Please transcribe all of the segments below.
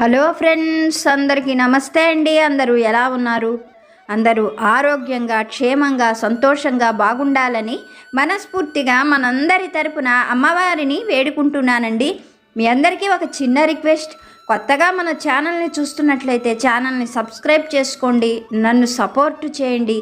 Hello friends అందరికీ నమస్తే అండి. అందరూ ఎలా ఉన్నారు? అందరూ ఆరోగ్యంగా క్షేమంగా సంతోషంగా బాగుండాలని మనస్ఫూర్తిగా మనందరి తరపున అమ్మవారిని వేడుకుంటున్నానండి. మీ అందరికీ ఒక చిన్న రిక్వెస్ట్. కొత్తగా మన ఛానల్ని చూస్తున్నట్లయితే ఛానల్ని సబ్స్క్రైబ్ చేసుకోండి నన్ను సపోర్ట్ చేయండి.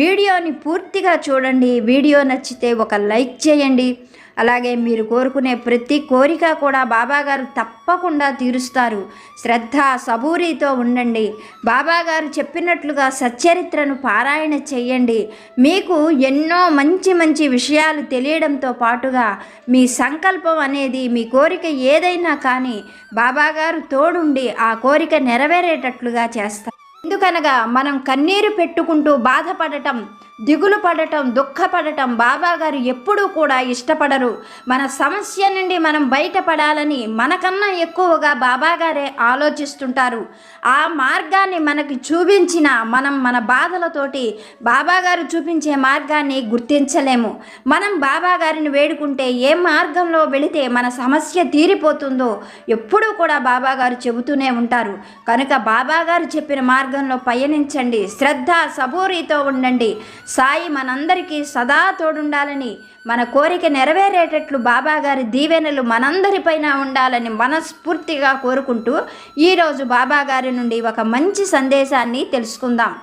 వీడియోని పూర్తిగా చూడండి. వీడియో నచ్చితే ఒక లైక్ చేయండి. అలాగే మీరు కోరుకునే ప్రతి కోరిక కూడా బాబాగారు తప్పకుండా తీరుస్తారు. శ్రద్ధ సబూరితో ఉండండి. బాబాగారు చెప్పినట్లుగా సచ్చరిత్రను పారాయణ చేయండి మీకు ఎన్నో మంచి మంచి విషయాలు తెలియడంతో పాటుగా మీ సంకల్పం అనేది మీ కోరిక ఏదైనా కానీ బాబాగారు తోడుండి ఆ కోరిక నెరవేరేటట్లుగా చేస్తారు. ఎందుకనగా మనం కన్నీరు పెట్టుకుంటూ బాధపడటం దిగులు పడటం దుఃఖపడటం బాబాగారు ఎప్పుడూ కూడా ఇష్టపడరు. మన సమస్య నుండి మనం బయటపడాలని మనకన్నా ఎక్కువగా బాబాగారే ఆలోచిస్తుంటారు. ఆ మార్గాన్ని మనకి చూపించిన మనం మన బాధలతోటి బాబాగారు చూపించే మార్గాన్ని గుర్తించలేము. మనం బాబాగారిని వేడుకుంటే ఏ మార్గంలో వెళితే మన సమస్య తీరిపోతుందో ఎప్పుడూ కూడా బాబాగారు చెబుతూనే ఉంటారు. కనుక బాబాగారు చెప్పిన మార్గంలో పయనించండి. శ్రద్ధ సబూరితో ఉండండి. సాయి మనందరికీ సదా తోడుండాలని మన కోరిక నెరవేరేటట్లు బాబాగారి దీవెనలు మనందరిపైన ఉండాలని మనస్ఫూర్తిగా కోరుకుంటూ ఈరోజు బాబాగారి నుండి ఒక మంచి సందేశాన్ని తెలుసుకుందాం.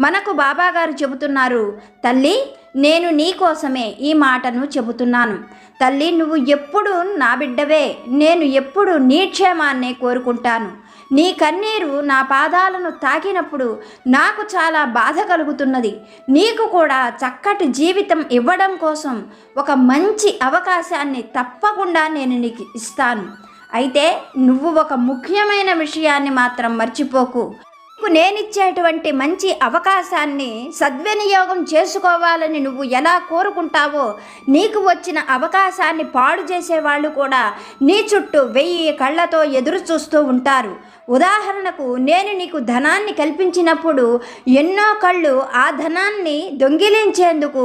మనకు బాబాగారు చెబుతున్నారు తల్లి నేను నీ కోసమే ఈ మాటను చెబుతున్నాను. తల్లి నువ్వు ఎప్పుడు నా బిడ్డవే. నేను ఎప్పుడు నీ క్షేమాన్నే కోరుకుంటాను. నీ కన్నీరు నా పాదాలను తాకినప్పుడు నాకు చాలా బాధ కలుగుతున్నది. నీకు కూడా చక్కటి జీవితం ఇవ్వడం కోసం ఒక మంచి అవకాశాన్ని తప్పకుండా నేను నీకు ఇస్తాను. అయితే నువ్వు ఒక ముఖ్యమైన విషయాన్ని మాత్రం మర్చిపోకు. నీకు నేనిచ్చేటువంటి మంచి అవకాశాన్ని సద్వినియోగం చేసుకోవాలని నువ్వు ఎలా కోరుకుంటావో నీకు వచ్చిన అవకాశాన్ని పాడు చేసేవాళ్ళు కూడా నీ చుట్టూ వెయ్యి కళ్ళతో ఎదురు చూస్తూ ఉంటారు. ఉదాహరణకు నేను నీకు ధనాన్ని కల్పించినప్పుడు ఎన్నో కళ్ళు ఆ ధనాన్ని దొంగిలించేందుకు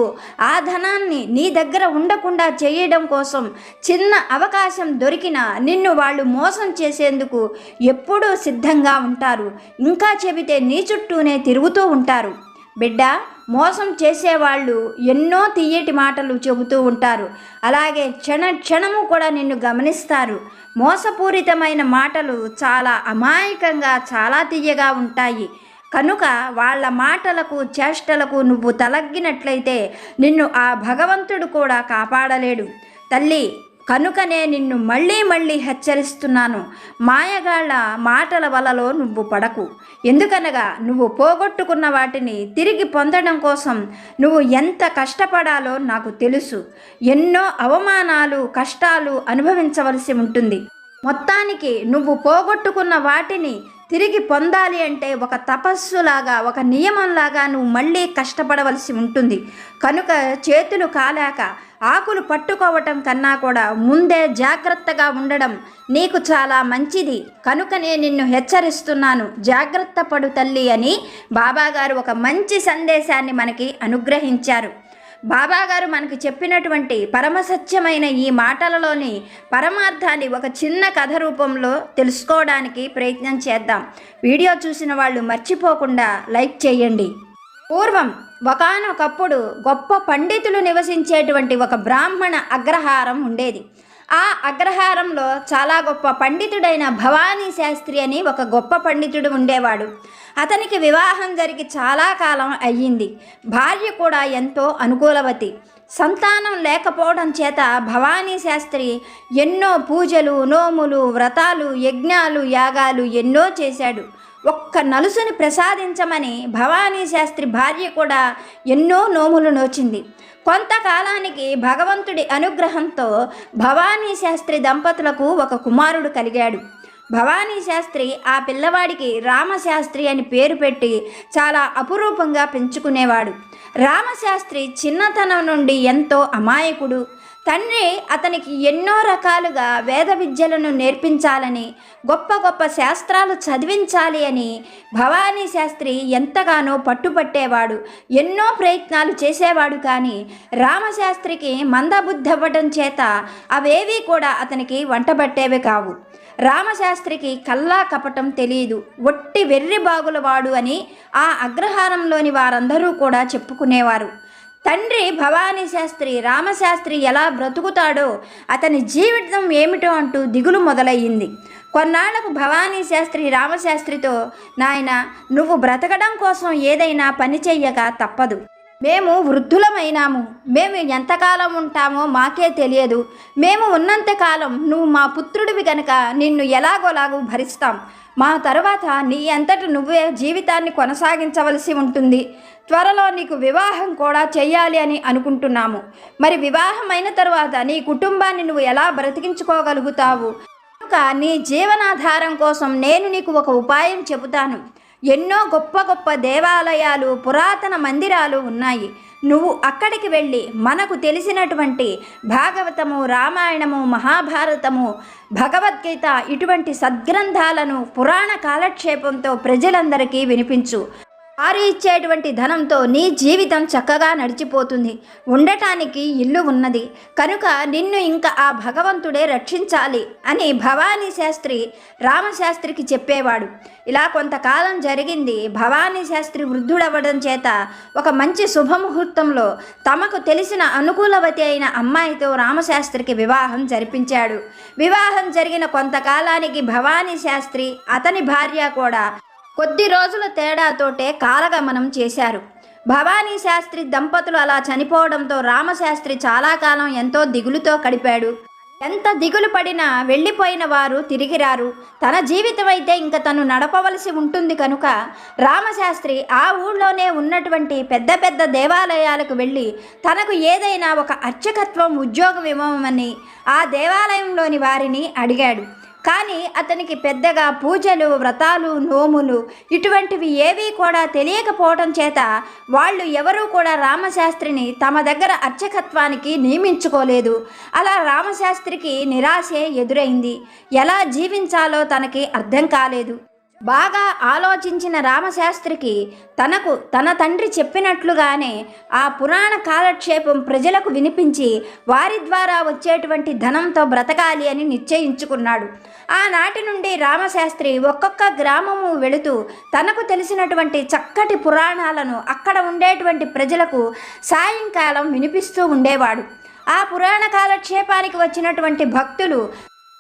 ఆ ధనాన్ని నీ దగ్గర ఉండకుండా చేయడం కోసం చిన్న అవకాశం దొరికిన నిన్ను వాళ్ళు మోసం చేసేందుకు ఎప్పుడూ సిద్ధంగా ఉంటారు. ఇంకా చెబితే నీ చుట్టూనే తిరుగుతూ ఉంటారు. బిడ్డ మోసం చేసేవాళ్ళు ఎన్నో తీయటి మాటలు చెబుతూ ఉంటారు. అలాగే క్షణ క్షణము కూడా నిన్ను గమనిస్తారు. మోసపూరితమైన మాటలు చాలా అమాయకంగా చాలా తీయగా ఉంటాయి. కనుక వాళ్ళ మాటలకు చేష్టలకు నువ్వు తలగ్గినట్లయితే నిన్ను ఆ భగవంతుడు కూడా కాపాడలేడు. తల్లి కనుకనే నిన్ను మళ్ళీ మళ్ళీ హెచ్చరిస్తున్నాను. మాయగాళ్ళ మాటల వలలో నువ్వు పడకు. ఎందుకనగా నువ్వు పోగొట్టుకున్న వాటిని తిరిగి పొందడం కోసం నువ్వు ఎంత కష్టపడాలో నాకు తెలుసు. ఎన్నో అవమానాలు కష్టాలు అనుభవించవలసి ఉంటుంది. మొత్తానికి నువ్వు పోగొట్టుకున్న వాటిని తిరిగి పొందాలి అంటే ఒక తపస్సులాగా ఒక నియమంలాగా నువ్వు మళ్ళీ కష్టపడవలసి ఉంటుంది. కనుక చేతులు కాలాక ఆకులు పట్టుకోవటం కన్నా కూడా ముందే జాగ్రత్తగా ఉండడం నీకు చాలా మంచిది. కనుకనే నిన్ను హెచ్చరిస్తున్నాను. జాగ్రత్త పడు తల్లి అని బాబాగారు ఒక మంచి సందేశాన్ని మనకి అనుగ్రహించారు. బాబాగారు మనకు చెప్పినటువంటి పరమసత్యమైన ఈ మాటలలోని పరమార్థాన్ని ఒక చిన్న కథ రూపంలో తెలుసుకోవడానికి ప్రయత్నం చేద్దాం. వీడియో చూసిన వాళ్ళు మర్చిపోకుండా లైక్ చేయండి. పూర్వం ఒకనొకప్పుడు గొప్ప పండితులు నివసించేటువంటి ఒక బ్రాహ్మణ అగ్రహారం ఉండేది. ఆ అగ్రహారంలో చాలా గొప్ప పండితుడైన భవానీ శాస్త్రి అని ఒక గొప్ప పండితుడు ఉండేవాడు. అతనికి వివాహం జరిగి చాలా కాలం అయ్యింది. భార్య కూడా ఎంతో అనుకూలవతి. సంతానం లేకపోవడం చేత భవానీ శాస్త్రి ఎన్నో పూజలు నోములు వ్రతాలు యజ్ఞాలు యాగాలు ఎన్నో చేశాడు. ఒక్క నలుసుని ప్రసాదించమని భవానీ శాస్త్రి భార్య కూడా ఎన్నో నోములు నోచింది. కొంతకాలానికి భగవంతుడి అనుగ్రహంతో భవానీ శాస్త్రి దంపతులకు ఒక కుమారుడు కలిగాడు. భవానీ శాస్త్రి ఆ పిల్లవాడికి రామశాస్త్రి అని పేరు పెట్టి చాలా అపురూపంగా పెంచుకునేవాడు. రామశాస్త్రి చిన్నతనం నుండి ఎంతో అమాయకుడు. తండ్రి అతనికి ఎన్నో రకాలుగా వేద విద్యలను నేర్పించాలని గొప్ప గొప్ప శాస్త్రాలు చదివించాలి అని భవానీ శాస్త్రి ఎంతగానో పట్టుపట్టేవాడు ఎన్నో ప్రయత్నాలు చేసేవాడు కానీ రామశాస్త్రికి మందబుద్ధి అవ్వడం చేత అవేవీ కూడా అతనికి వంటబట్టేవి కావు. రామశాస్త్రికి కల్లా కపటం తెలియదు ఒట్టి వెర్రి బాగులవాడు అని ఆ అగ్రహారంలోని వారందరూ కూడా చెప్పుకునేవారు. తండ్రి భవానీ శాస్త్రి రామశాస్త్రి ఎలా బ్రతుకుతాడో అతని జీవితం ఏమిటో అంటూ దిగులు మొదలయ్యింది. కొన్నాళ్ళకు భవానీ శాస్త్రి రామశాస్త్రితో నాయన నువ్వు బ్రతకడం కోసం ఏదైనా పని చెయ్యక తప్పదు. మేము వృద్ధులమైనాము. మేము ఎంతకాలం ఉంటామో మాకే తెలియదు. మేము ఉన్నంతకాలం నువ్వు మా పుత్రుడివి గనక నిన్ను ఎలాగోలాగూ భరిస్తాం. మా తర్వాత నీ అంతటి నువ్వే జీవితాన్ని కొనసాగించవలసి ఉంటుంది. త్వరలో నీకు వివాహం కూడా చేయాలి అని అనుకుంటున్నాము. మరి వివాహం అయిన తరువాత నీ కుటుంబాన్ని నువ్వు ఎలా బ్రతికించుకోగలుగుతావు? కనుక నీ జీవనాధారం కోసం నేను నీకు ఒక ఉపాయం చెబుతాను. ఎన్నో గొప్ప గొప్ప దేవాలయాలు పురాతన మందిరాలు ఉన్నాయి. నువ్వు అక్కడికి వెళ్ళి మనకు తెలిసినటువంటి భాగవతము రామాయణము మహాభారతము భగవద్గీత ఇటువంటి సద్గ్రంథాలను పురాణ కాలక్షేపంతో ప్రజలందరికీ వినిపించు. వారు ఇచ్చేటువంటి ధనంతో నీ జీవితం చక్కగా నడిచిపోతుంది. ఉండటానికి ఇల్లు ఉన్నది. కనుక నిన్ను ఇంకా ఆ భగవంతుడే రక్షించాలి అని భవానీ శాస్త్రి రామశాస్త్రికి చెప్పేవాడు. ఇలా కొంతకాలం జరిగింది. భవానీ శాస్త్రి వృద్ధుడవ్వడం చేత ఒక మంచి శుభముహూర్తంలో తమకు తెలిసిన అనుకూలవతి అయిన అమ్మాయితో రామశాస్త్రికి వివాహం జరిపించాడు. వివాహం జరిగిన కొంతకాలానికి భవానీ శాస్త్రి అతని భార్య కూడా కొద్ది రోజుల తేడాతోటే కాలగమనం చేశారు. భవానీ శాస్త్రి దంపతులు అలా చనిపోవడంతో రామశాస్త్రి చాలా కాలం ఎంతో దిగులుతో గడిపాడు. ఎంత దిగులు పడినా వెళ్ళిపోయిన వారు తిరిగి రారు. తన జీవితం అయితే ఇంక తను నడపవలసి ఉంటుంది కనుక రామశాస్త్రి ఆ ఊళ్ళోనే ఉన్నటువంటి పెద్ద పెద్ద దేవాలయాలకు వెళ్ళి తనకు ఏదైనా ఒక అర్చకత్వం ఉద్యోగం ఇవ్వమని ఆ దేవాలయంలోని వారిని అడిగాడు. కానీ అతనికి పెద్దగా పూజలు వ్రతాలు నోములు ఇటువంటివి ఏవీ కూడా తెలియకపోవడం చేత వాళ్ళు ఎవరూ కూడా రామశాస్త్రిని తమ దగ్గర అర్చకత్వానికి నియమించుకోలేదు. అలా రామశాస్త్రికి నిరాశే ఎదురైంది. ఎలా జీవించాలో తనకి అర్థం కాలేదు. బాగా ఆలోచించిన రామశాస్త్రికి తనకు తన తండ్రి చెప్పినట్లుగానే ఆ పురాణ కాలక్షేపం ప్రజలకు వినిపించి వారి ద్వారా వచ్చేటువంటి ధనంతో బ్రతకాలి అని నిశ్చయించుకున్నాడు. ఆనాటి నుండి రామశాస్త్రి ఒక్కొక్క గ్రామము వెళుతూ తనకు తెలిసినటువంటి చక్కటి పురాణాలను అక్కడ ఉండేటువంటి ప్రజలకు సాయంకాలం వినిపిస్తూ ఉండేవాడు. ఆ పురాణ కాలక్షేపానికి వచ్చినటువంటి భక్తులు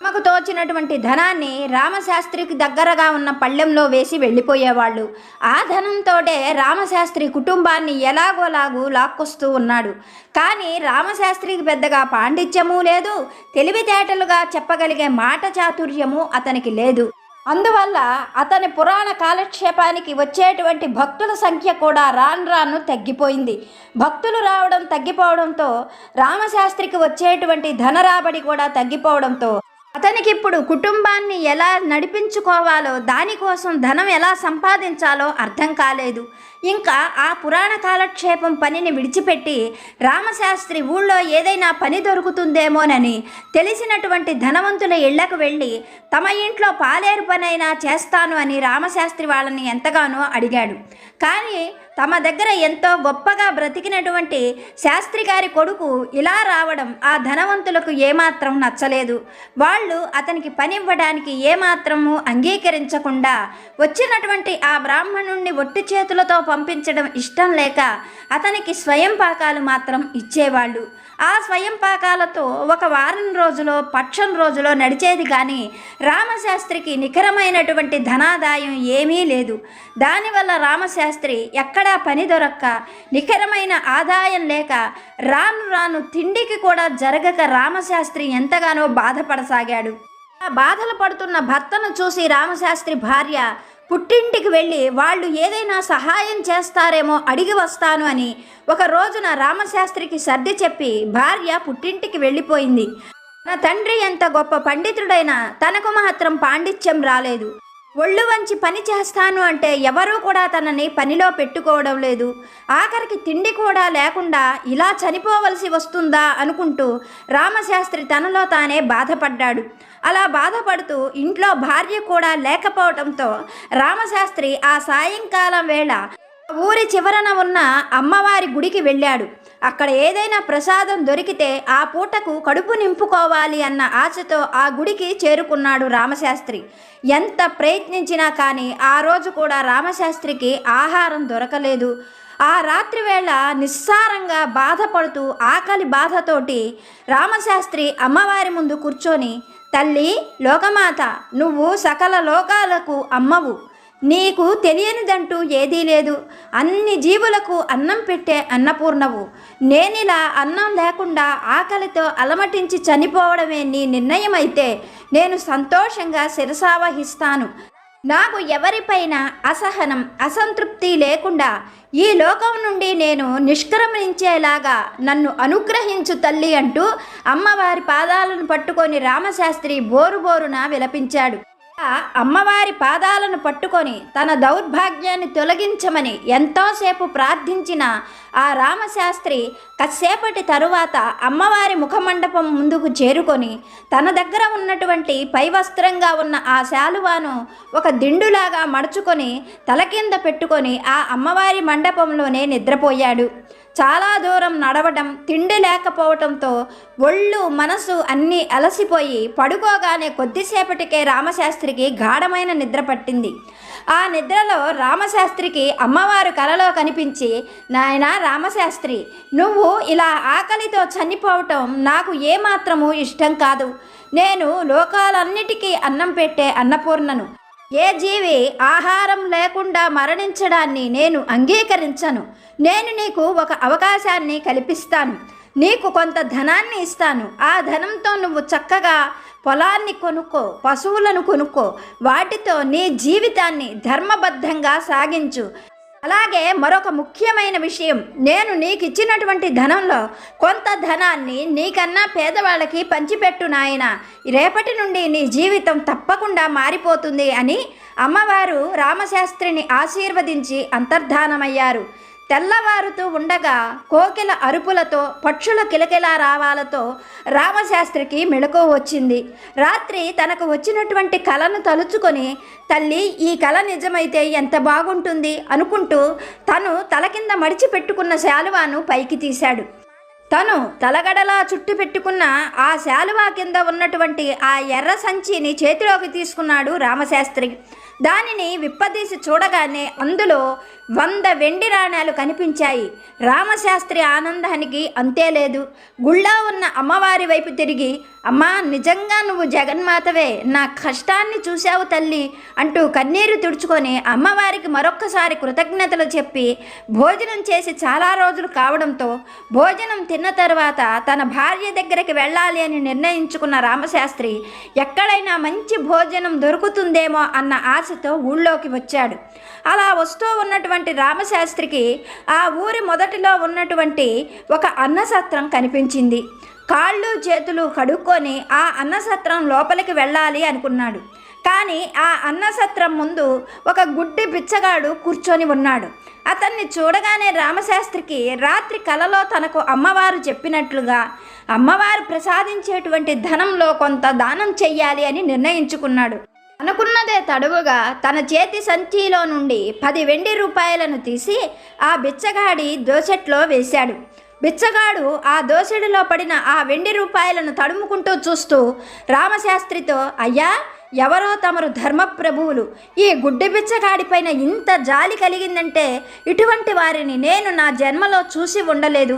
తమకు తోచినటువంటి ధనాన్ని రామశాస్త్రికి దగ్గరగా ఉన్న పళ్ళెంలో వేసి వెళ్ళిపోయేవాళ్ళు. ఆ ధనంతోటే రామశాస్త్రి కుటుంబాన్ని ఎలాగోలాగూ లాక్కొస్తూ ఉన్నాడు. కానీ రామశాస్త్రికి పెద్దగా పాండిత్యము లేదు తెలివితేటలుగా చెప్పగలిగే మాట చాతుర్యము అతనికి లేదు. అందువల్ల అతని పురాణ కాలక్షేపానికి వచ్చేటువంటి భక్తుల సంఖ్య కూడా రాను రాను తగ్గిపోయింది. భక్తులు రావడం తగ్గిపోవడంతో రామశాస్త్రికి వచ్చేటువంటి ధన రాబడి కూడా తగ్గిపోవడంతో అతనికి ఇప్పుడు కుటుంబాన్ని ఎలా నడిపించుకోవాలో దానికోసం ధనం ఎలా సంపాదించాలో అర్థం కాలేదు. ఇంకా ఆ పురాణ కాలక్షేపం పనిని విడిచిపెట్టి రామశాస్త్రి ఊళ్ళో ఏదైనా పని దొరుకుతుందేమోనని తెలిసినటువంటి ధనవంతుల ఇళ్ళకు వెళ్ళి తమ ఇంట్లో పాలేరు పనైనా చేస్తాను అని రామశాస్త్రి వాళ్ళని ఎంతగానో అడిగాడు. కానీ తమ దగ్గర ఎంతో గొప్పగా బ్రతికినటువంటి శాస్త్రి గారి కొడుకు ఇలా రావడం ఆ ధనవంతులకు ఏమాత్రం నచ్చలేదు. వాళ్ళు అతనికి పని ఇవ్వడానికి ఏమాత్రము అంగీకరించకుండా వచ్చినటువంటి ఆ బ్రాహ్మణుణ్ణి ఒట్టి చేతులతో పంపించడం ఇష్టం లేక అతనికి స్వయం పాకాలు మాత్రం ఇచ్చేవాళ్ళు. ఆ స్వయం పాకాలతో ఒక వారం రోజులో పక్షం రోజులో నడిచేది కానీ రామశాస్త్రికి నిఖరమైనటువంటి ధనాదాయం ఏమీ లేదు. దానివల్ల రామశాస్త్రి ఎక్కడా పని దొరక్క నిఖరమైన ఆదాయం లేక రాను రాను తిండికి కూడా జరగక రామశాస్త్రి ఎంతగానో బాధపడసాగాడు. ఆ బాధలు పడుతున్న భర్తను చూసి రామశాస్త్రి భార్య పుట్టింటికి వెళ్ళి వాళ్ళు ఏదైనా సహాయం చేస్తారేమో అడిగి వస్తాను అని ఒక రోజున రామశాస్త్రికి సర్ది చెప్పి భార్య పుట్టింటికి వెళ్ళిపోయింది. తన తండ్రి ఎంత గొప్ప పండితుడైనా తనకు మాత్రం పాండిత్యం రాలేదు. ఒళ్ళు వంచి పని చేస్తాను అంటే ఎవరూ కూడా తనని పనిలో పెట్టుకోవడం లేదు. ఆఖరికి తిండి కూడా లేకుండా ఇలా చనిపోవలసి వస్తుందా అనుకుంటూ రామశాస్త్రి తనలో తానే బాధపడ్డాడు. అలా బాధపడుతూ ఇంట్లో భార్య కూడా లేకపోవడంతో రామశాస్త్రి ఆ సాయంకాలం వేళ ఊరి చివరన ఉన్న అమ్మవారి గుడికి వెళ్ళాడు. అక్కడ ఏదైనా ప్రసాదం దొరికితే ఆ పూటకు కడుపు నింపుకోవాలి అన్న ఆశతో ఆ గుడికి చేరుకున్నాడు రామశాస్త్రి. ఎంత ప్రయత్నించినా కానీ ఆ రోజు కూడా రామశాస్త్రికి ఆహారం దొరకలేదు. ఆ రాత్రి వేళ నిస్సారంగా బాధపడుతూ ఆకలి బాధతోటి రామశాస్త్రి అమ్మవారి ముందు కూర్చొని తల్లి లోకమాత నువ్వు సకల లోకాలకు అమ్మవు. నీకు తెలియనిదంటూ ఏదీ లేదు. అన్ని జీవులకు అన్నం పెట్టే అన్నపూర్ణవు. నేనిలా అన్నం లేకుండా ఆకలితో అలమటించి చనిపోవడమే నీ నిర్ణయమైతే నేను సంతోషంగా శిరసావహిస్తాను. నాకు ఎవరిపైన అసహనం అసంతృప్తి లేకుండా ఈ లోకం నుండి నేను నిష్క్రమించేలాగా నన్ను అనుగ్రహించు తల్లి అంటూ అమ్మవారి పాదాలను పట్టుకొని రామశాస్త్రి బోరు బోరున విలపించాడు. అమ్మవారి పాదాలను పట్టుకొని తన దౌర్భాగ్యాన్ని తొలగించమని ఎంతోసేపు ప్రార్థించిన ఆ రామశాస్త్రి కాసేపటి తరువాత అమ్మవారి ముఖమండపం ముందుకు చేరుకొని తన దగ్గర ఉన్నటువంటి పై వస్త్రంగా ఉన్న ఆ శాలువాను ఒక దిండులాగా మడుచుకొని తల కింద పెట్టుకొని ఆ అమ్మవారి మండపంలోనే నిద్రపోయాడు. చాలా దూరం నడవడం తిండి లేకపోవటంతో ఒళ్ళు మనసు అన్నీ అలసిపోయి పడుకోగానే కొద్దిసేపటికే రామశాస్త్రికి గాఢమైన నిద్ర పట్టింది. ఆ నిద్రలో రామశాస్త్రికి అమ్మవారు కలలో కనిపించి నాయన రామశాస్త్రి నువ్వు ఇలా ఆకలితో చనిపోవటం నాకు ఏమాత్రము ఇష్టం కాదు. నేను లోకాలన్నిటికీ అన్నం పెట్టే అన్నపూర్ణను. ఏ జీవి ఆహారం లేకుండా మరణించడాన్ని నేను అంగీకరించను. నేను నీకు ఒక అవకాశాన్ని కల్పిస్తాను. నీకు కొంత ధనాన్ని ఇస్తాను. ఆ ధనంతో నువ్వు చక్కగా పొలాన్ని కొనుక్కో పశువులను కొనుక్కో. వాటితో నీ జీవితాన్ని ధర్మబద్ధంగా సాగించు. అలాగే మరొక ముఖ్యమైన విషయం. నేను నీకు ఇచ్చినటువంటి ధనంలో కొంత ధనాన్ని నీకన్నా పేదవాళ్ళకి పంచిపెట్టు నాయన. రేపటి నుండి నీ జీవితం తప్పకుండా మారిపోతుంది అని అమ్మవారు రామశాస్త్రిని ఆశీర్వదించి అంతర్ధానమయ్యారు. తెల్లవారుతూ ఉండగా కోకిల అరుపులతో పక్షుల కిలకిల రావాలతో రామశాస్త్రికి మెళకువ వచ్చింది. రాత్రి తనకు వచ్చినటువంటి కళను తలుచుకొని తల్లి ఈ కళ నిజమైతే ఎంత బాగుంటుంది? అనుకుంటూ తను తల కింద మడిచి పెట్టుకున్న శాలువాను పైకి తీశాడు. తను తలగడలా చుట్టు పెట్టుకున్న ఆ శాలువా కింద ఉన్నటువంటి ఆ ఎర్ర సంచిని చేతిలోకి తీసుకున్నాడు రామశాస్త్రి. దానిని విప్పదీసి చూడగానే అందులో వంద వెండి నాణాలు కనిపించాయి. రామశాస్త్రి ఆనందానికి అంతే లేదు. గుళ్ళో ఉన్న అమ్మవారి వైపు తిరిగి అమ్మా నిజంగా నువ్వు జగన్మాతవే నా కష్టాన్ని చూశావు తల్లి అంటూ కన్నీరు తుడుచుకొని అమ్మవారికి మరొక్కసారి కృతజ్ఞతలు చెప్పి భోజనం చేసి చాలా రోజులు కావడంతో భోజనం తిన్న తర్వాత తన భార్య దగ్గరికి వెళ్ళాలి అని నిర్ణయించుకున్న రామశాస్త్రి ఎక్కడైనా మంచి భోజనం దొరుకుతుందేమో అన్న ఆశ ఆశతో ఊళ్ళోకి వచ్చాడు. అలా వస్తూ ఉన్నటువంటి రామశాస్త్రికి ఆ ఊరి మొదటిలో ఉన్నటువంటి ఒక అన్నసత్రం కనిపించింది. కాళ్ళు చేతులు కడుక్కొని ఆ అన్నసత్రం లోపలికి వెళ్ళాలి అనుకున్నాడు. కానీ ఆ అన్నసత్రం ముందు ఒక గుడ్డి బిచ్చగాడు కూర్చొని ఉన్నాడు. అతన్ని చూడగానే రామశాస్త్రికి రాత్రి కలలో తనకు అమ్మవారు చెప్పినట్లుగా అమ్మవారు ప్రసాదించేటువంటి ధనంలో కొంత దానం చెయ్యాలి అని నిర్ణయించుకున్నాడు. అనుకున్నదే తడువుగా తన చేతి సంచిలో నుండి పది వెండి రూపాయలను తీసి ఆ బిచ్చగాడి దోసెట్లో వేశాడు. బిచ్చగాడు ఆ దోసెడిలో పడిన ఆ వెండి రూపాయలను తడుముకుంటూ చూస్తూ రామశాస్త్రితో అయ్యా ఎవరో తమరు ధర్మప్రభువులు. ఈ గుడ్డి బిచ్చగాడిపైన ఇంత జాలి కలిగిందంటే ఇటువంటి వారిని నేను నా జన్మలో చూసి ఉండలేదు.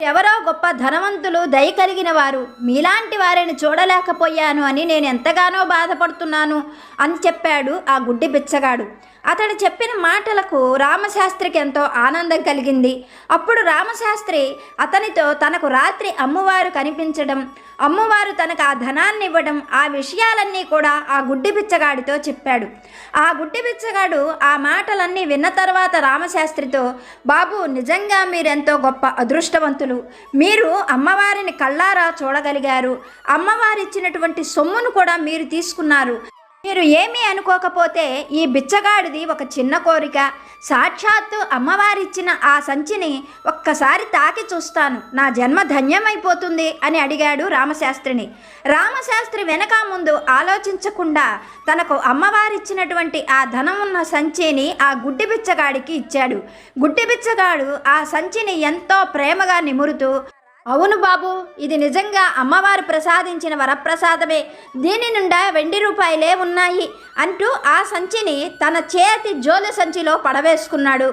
ఎవరో గొప్ప ధనవంతులు దయ కలిగిన వారు. మీలాంటి వారిని చూడలేకపోయాను అని నేను ఎంతగానో బాధపడుతున్నాను అని చెప్పాడు ఆ గుడ్డి బిచ్చగాడు. అతడు చెప్పిన మాటలకు రామశాస్త్రికి ఎంతో ఆనందం కలిగింది. అప్పుడు రామశాస్త్రి అతనితో తనకు రాత్రి అమ్మవారు కనిపించడం అమ్మవారు తనకు ఆ ధనాన్ని ఇవ్వడం ఆ విషయాలన్నీ కూడా ఆ గుడ్డి బిచ్చగాడితో చెప్పాడు. ఆ గుడ్డి బిచ్చగాడు ఆ మాటలన్నీ విన్న తర్వాత రామశాస్త్రితో బాబు నిజంగా మీరెంతో గొప్ప అదృష్టవంతులు మీరు అమ్మవారిని కళ్ళారా చూడగలిగారు? అమ్మవారు ఇచ్చినటువంటి సొమ్మును కూడా మీరు తీసుకున్నారు. మీరు ఏమీ అనుకోకపోతే ఈ బిచ్చగాడిది ఒక చిన్న కోరిక. సాక్షాత్తు అమ్మవారిచ్చిన ఆ సంచిని ఒక్కసారి తాకి చూస్తాను. నా జన్మ ధన్యమైపోతుంది అని అడిగాడు రామశాస్త్రిని. రామశాస్త్రి వెనక ముందు ఆలోచించకుండా తనకు అమ్మవారిచ్చినటువంటి ఆ ధనం ఉన్న సంచిని ఆ గుడ్డి బిచ్చగాడికి ఇచ్చాడు. గుడ్డి బిచ్చగాడు ఆ సంచిని ఎంతో ప్రేమగా నిమురుతూ అవును బాబు ఇది నిజంగా అమ్మవారు ప్రసాదించిన వరప్రసాదమే. దీని నుండా వెండి రూపాయలే ఉన్నాయి అంటూ ఆ సంచిని తన చేతి జోలు సంచిలో పడవేసుకున్నాడు.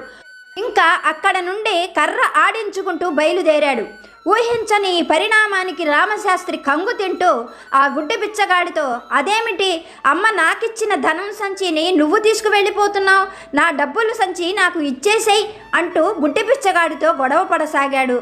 ఇంకా అక్కడ నుండి కర్ర ఆడించుకుంటూ బయలుదేరాడు. ఊహించని పరిణామానికి రామశాస్త్రి కంగు తింటూ ఆ గుడ్డి బిచ్చగాడితో అదేమిటి? అమ్మ నాకిచ్చిన ధనం సంచిని నువ్వు తీసుకువెళ్ళిపోతున్నావు. నా డబ్బులు సంచి నాకు ఇచ్చేసేయి అంటూ గుడ్డి బిచ్చగాడితో గొడవ పడసాగాడు.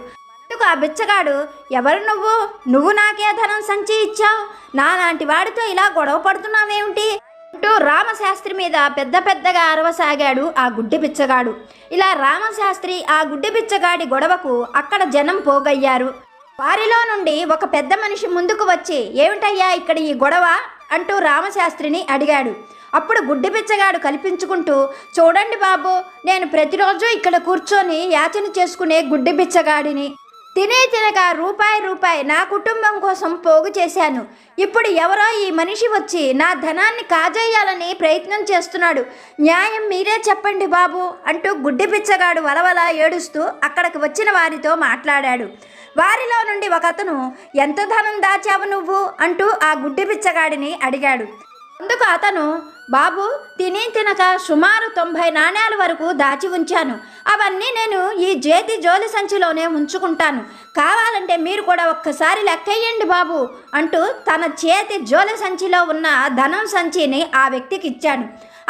అందుకు ఆ బిచ్చగాడు? ఎవరు నువ్వు? నువ్వు నాకే ధనం సంచి ఇచ్చావు. నాలాంటి వాడితో ఇలా గొడవ పడుతున్నావేమిటి? అంటూ రామశాస్త్రి మీద పెద్ద పెద్దగా అరవసాగాడు ఆ గుడ్డి బిచ్చగాడు. ఇలా రామశాస్త్రి ఆ గుడ్డి బిచ్చగాడి గొడవకు అక్కడ జనం పోగయ్యారు. వారిలో నుండి ఒక పెద్ద మనిషి ముందుకు వచ్చి ఏమిటయ్యా ఇక్కడ ఈ గొడవ? అంటూ రామశాస్త్రిని అడిగాడు. అప్పుడు గుడ్డి బిచ్చగాడు కల్పించుకుంటూ చూడండి బాబు నేను ప్రతిరోజు ఇక్కడ కూర్చొని యాచన చేసుకునే గుడ్డి బిచ్చగాడిని. తినే తినక రూపాయి రూపాయి నా కుటుంబం కోసం పోగు చేశాను. ఇప్పుడు ఎవరో ఈ మనిషి వచ్చి నా ధనాన్ని కాజేయాలని ప్రయత్నం చేస్తున్నాడు. న్యాయం మీరే చెప్పండి బాబు అంటూ గుడ్డి పిచ్చగాడు వలవల ఏడుస్తూ అక్కడికి వచ్చిన వారితో మాట్లాడాడు. వారిలో నుండి ఒక అతను ఎంత ధనం దాచావు నువ్వు? అంటూ ఆ గుడ్డి పిచ్చగాడిని అడిగాడు. అందుకు అతను బాబు తిని తినక సుమారు తొంభై నాణ్యాల వరకు దాచి ఉంచాను. అవన్నీ నేను ఈ జేతి జోలి సంచిలోనే ఉంచుకుంటాను. కావాలంటే మీరు కూడా ఒక్కసారి లెక్కేయండి బాబు అంటూ తన చేతి జోలి సంచిలో ఉన్న ధనం సంచిని ఆ వ్యక్తికి ఇచ్చాడు.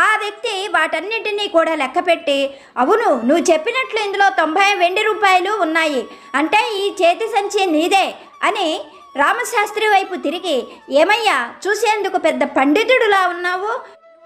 ఆ వ్యక్తి వాటన్నిటినీ కూడా లెక్కపెట్టి అవును నువ్వు చెప్పినట్లు ఇందులో తొంభై వెండి రూపాయలు ఉన్నాయి. అంటే ఈ చేతి సంచి నీదే అని రామశాస్త్రి వైపు తిరిగి ఏమయ్యా చూసేందుకు పెద్ద పండితుడులా ఉన్నావు?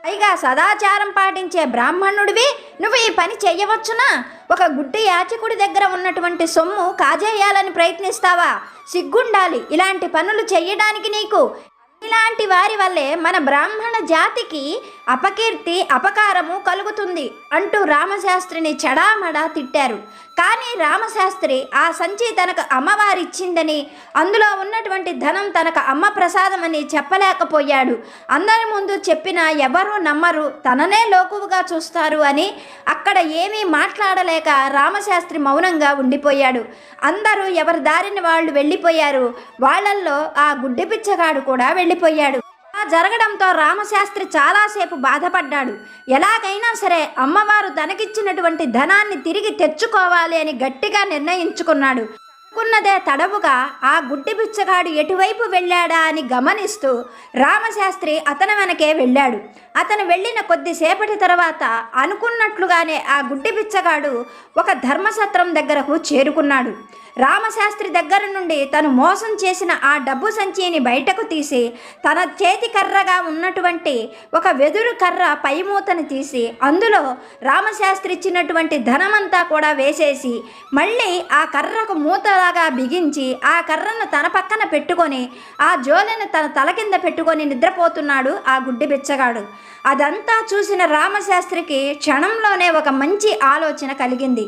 పైగా సదాచారం పాటించే బ్రాహ్మణుడివి. నువ్వు ఈ పని చెయ్యవచ్చునా ఒక గుడ్డి యాచకుడి దగ్గర ఉన్నటువంటి సొమ్ము కాజేయాలని ప్రయత్నిస్తావా? సిగ్గుండాలి ఇలాంటి పనులు చెయ్యడానికి నీకు. ఇలాంటి వారి వల్లే మన బ్రాహ్మణ జాతికి అపకీర్తి అపకారము కలుగుతుంది అంటూ రామశాస్త్రిని చెడామడా తిట్టారు. కానీ రామశాస్త్రి ఆ సంచి తనకు అమ్మవారిచ్చిందని అందులో ఉన్నటువంటి ధనం తనకు అమ్మ ప్రసాదమని చెప్పలేకపోయాడు. అందరి ముందు చెప్పినా ఎవరూ నమ్మరు తననే లోకువుగా చూస్తారు అని అక్కడ ఏమీ మాట్లాడలేక రామశాస్త్రి మౌనంగా ఉండిపోయాడు. అందరూ ఎవరి దారిని వాళ్ళు వెళ్ళిపోయారు వాళ్ళల్లో ఆ గుడ్డి పిచ్చగాడు కూడా వెళ్ళిపోయాడు. జరగడంతో రామశాస్త్రి చాలాసేపు బాధపడ్డాడు. ఎలాగైనా సరే అమ్మవారు తనకిచ్చినటువంటి ధనాన్ని తిరిగి తెచ్చుకోవాలి అని గట్టిగా నిర్ణయించుకున్నాడు. అనుకున్నదే తడవుగా ఆ గుడ్డి బిచ్చగాడు ఎటువైపు వెళ్ళాడా అని గమనిస్తూ రామశాస్త్రి అతని వెనకే వెళ్ళాడు. అతను వెళ్ళిన కొద్దిసేపటి తర్వాత అనుకున్నట్లుగానే ఆ గుడ్డి బిచ్చగాడు ఒక ధర్మసత్రం దగ్గరకు చేరుకున్నాడు. రామశాస్త్రి దగ్గర నుండి తను మోసం చేసిన ఆ డబ్బు సంచిని బయటకు తీసి తన చేతి కర్రగా ఉన్నటువంటి ఒక వెదురు కర్ర పైమూతను తీసి అందులో రామశాస్త్రి ఇచ్చినటువంటి ధనమంతా కూడా వేసేసి మళ్ళీ ఆ కర్రకు మూతలాగా బిగించి ఆ కర్రను తన పక్కన పెట్టుకొని ఆ జోలెను తన తల కింద పెట్టుకొని నిద్రపోతున్నాడు ఆ గుడ్డి బిచ్చగాడు. అదంతా చూసిన రామశాస్త్రికి క్షణంలోనే ఒక మంచి ఆలోచన కలిగింది.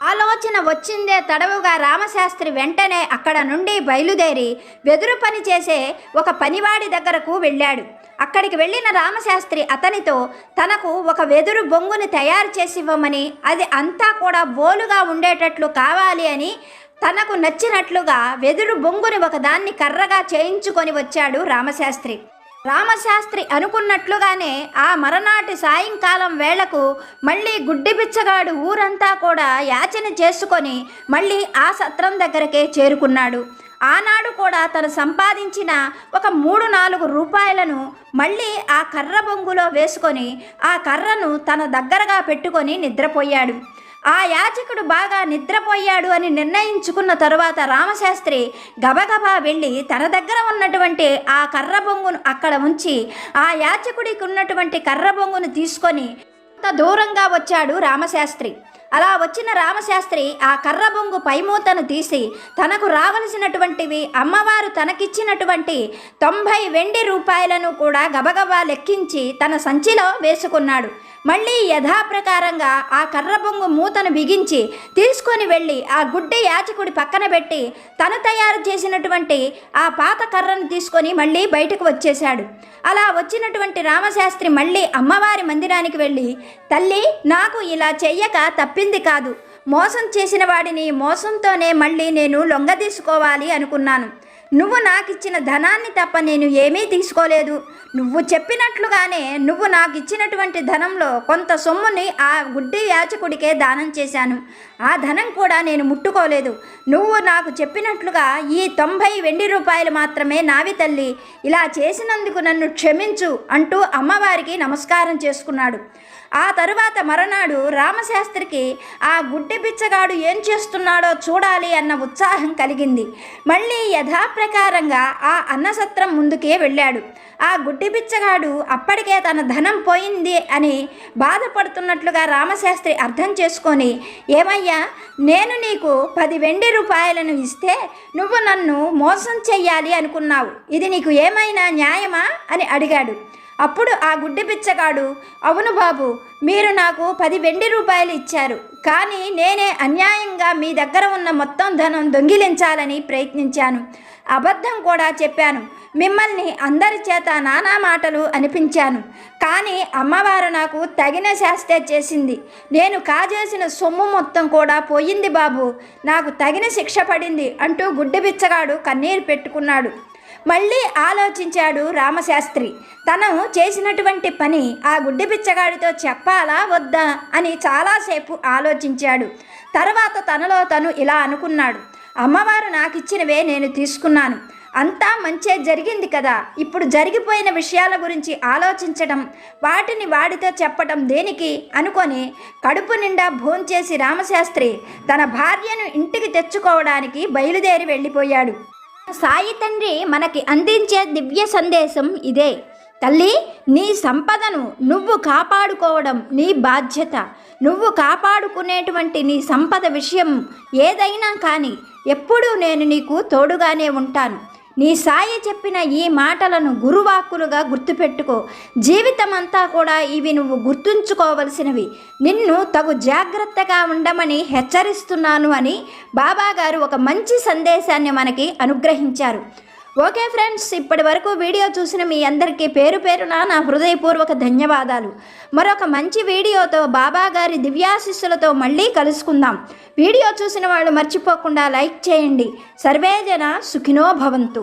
ఆలోచన వచ్చిందే తడవుగా రామశాస్త్రి వెంటనే అక్కడ నుండి బయలుదేరి వెదురు పని చేసే ఒక పనివాడి దగ్గరకు వెళ్ళాడు. అక్కడికి వెళ్ళిన రామశాస్త్రి అతనితో తనకు ఒక వెదురు బొంగుని తయారు చేసి ఇవ్వమని అది అంతా కూడా బోలుగా ఉండేటట్లు కావాలి అని తనకు నచ్చినట్లుగా వెదురు బొంగుని ఒకదాన్ని కర్రగా చేయించుకొని వచ్చాడు రామశాస్త్రి. రామశాస్త్రి అనుకున్నట్లుగానే ఆ మరనాటి సాయంకాలం వేళకు మళ్ళీ గుడ్డి బిచ్చగాడు ఊరంతా కూడా యాచన చేసుకొని మళ్ళీ ఆ సత్రం దగ్గరకే చేరుకున్నాడు. ఆనాడు కూడా తను సంపాదించిన ఒక మూడు నాలుగు రూపాయలను మళ్ళీ ఆ కర్ర బొంగులో వేసుకొని ఆ కర్రను తన దగ్గరగా పెట్టుకొని నిద్రపోయాడు. ఆ యాచకుడు బాగా నిద్రపోయాడు అని నిర్ణయించుకున్న తరువాత రామశాస్త్రి గబగబా వెళ్ళి తన దగ్గర ఉన్నటువంటి ఆ కర్ర బొంగును అక్కడ ఉంచి ఆ యాచకుడికి ఉన్నటువంటి కర్ర బొంగును తీసుకొని అంత దూరంగా వచ్చాడు రామశాస్త్రి. అలా వచ్చిన రామశాస్త్రి ఆ కర్ర బొంగు పైమూతను తీసి తనకు రావలసినటువంటివి అమ్మవారు తనకిచ్చినటువంటి తొంభై వెండి రూపాయలను కూడా గబగబా లెక్కించి తన సంచిలో వేసుకున్నాడు. మళ్ళీ యథాప్రకారంగా ఆ కర్ర బొంగు మూతను బిగించి తీసుకొని వెళ్ళి ఆ గుడ్డ యాచకుడి పక్కన పెట్టి తను తయారు చేసినటువంటి ఆ పాత కర్రను తీసుకొని మళ్ళీ బయటకు వచ్చేశాడు. అలా వచ్చినటువంటి రామశాస్త్రి మళ్ళీ అమ్మవారి మందిరానికి వెళ్ళి తల్లి నాకు ఇలా చెయ్యక తప్పింది కాదు. మోసం చేసిన వాడిని మోసంతోనే మళ్ళీ నేను లొంగదీసుకోవాలి అనుకున్నాను. నువ్వు నాకు ఇచ్చిన ధనాన్ని తప్ప నేను ఏమీ తీసుకోలేదు. నువ్వు చెప్పినట్లుగానే నువ్వు నాకు ఇచ్చినటువంటి ధనంలో కొంత సొమ్ముని ఆ గుడ్డి యాచకుడికే దానం చేశాను. ఆ ధనం కూడా నేను ముట్టుకోలేదు. నువ్వు నాకు చెప్పినట్లుగా ఈ తొంభై వెండి రూపాయలు మాత్రమే నావి తల్లి. ఇలా చేసినందుకు నన్ను క్షమించు అంటూ అమ్మవారికి నమస్కారం చేసుకున్నాడు. ఆ తరువాత మరనాడు రామశాస్త్రికి ఆ గుడ్డి బిచ్చగాడు ఏం చేస్తున్నాడో చూడాలి అన్న ఉత్సాహం కలిగింది. మళ్ళీ యథాప్రకారంగా ఆ అన్నసత్రం ముందుకే వెళ్ళాడు. ఆ గుడ్డి బిచ్చగాడు అప్పటికే తన ధనం పోయింది అని బాధపడుతున్నట్లుగా రామశాస్త్రి అర్థం చేసుకొని ఏమయ్యా నేను నీకు పది వెండి రూపాయలను ఇస్తే నువ్వు నన్ను మోసం చెయ్యాలి అనుకున్నావు. ఇది నీకు ఏమైనా న్యాయమా? అని అడిగాడు. అప్పుడు ఆ గుడ్డి పిచ్చగాడు అవును బాబు మీరు నాకు పది వెండి రూపాయలు ఇచ్చారు. కానీ నేనే అన్యాయంగా మీ దగ్గర ఉన్న మొత్తం ధనం దొంగిలించాలని ప్రయత్నించాను. అబద్ధం కూడా చెప్పాను. మిమ్మల్ని అందరి చేత నానా మాటలు అనిపించాను. కానీ అమ్మవారు నాకు తగిన శాస్త్ర చేసింది. నేను కాజేసిన సొమ్ము మొత్తం కూడా పోయింది బాబు. నాకు తగిన శిక్ష పడింది అంటూ గుడ్డి బిచ్చగాడు కన్నీరు పెట్టుకున్నాడు. మళ్ళీ ఆలోచించాడు రామశాస్త్రి. తను చేసినటువంటి పని ఆ గుడ్డి బిచ్చగాడితో చెప్పాలా వద్దా అని చాలాసేపు ఆలోచించాడు. తర్వాత తనలో తను ఇలా అనుకున్నాడు. అమ్మవారు నాకు ఇచ్చినవే నేను తీసుకున్నాను. అంతా మంచే జరిగింది కదా. ఇప్పుడు జరిగిపోయిన విషయాల గురించి ఆలోచించడం వాటిని వాడితో చెప్పటం దేనికి అనుకొని కడుపు నిండా భోంచేసి రామశాస్త్రి తన భార్యను ఇంటికి తెచ్చుకోవడానికి బయలుదేరి వెళ్ళిపోయాడు. సాయి తండ్రి మనకి అందించే దివ్య సందేశం ఇదే. తల్లి నీ సంపదను నువ్వు కాపాడుకోవడం నీ బాధ్యత. నువ్వు కాపాడుకునేటువంటి నీ సంపద విషయం ఏదైనా కానీ ఎప్పుడూ నేను నీకు తోడుగానే ఉంటాను. నీ సాయి చెప్పిన ఈ మాటలను గురువాక్కులుగా గుర్తుపెట్టుకో. జీవితమంతా కూడా ఇవి నువ్వు గుర్తుంచుకోవలసినవి. నిన్ను తగు జాగ్రత్తగా ఉండమని హెచ్చరిస్తున్నాను అని బాబాగారు ఒక మంచి సందేశాన్ని మనకి అనుగ్రహించారు. ఓకే ఫ్రెండ్స్ ఇప్పటి వరకు వీడియో చూసిన మీ అందరికీ పేరు పేరున నా హృదయపూర్వక ధన్యవాదాలు. మరొక మంచి వీడియోతో బాబా గారి దివ్యాశిస్సులతో మళ్ళీ కలుసుకుందాం. వీడియో చూసిన వాళ్ళు మర్చిపోకుండా లైక్ చేయండి. సర్వేజన సుఖినో భవంతు.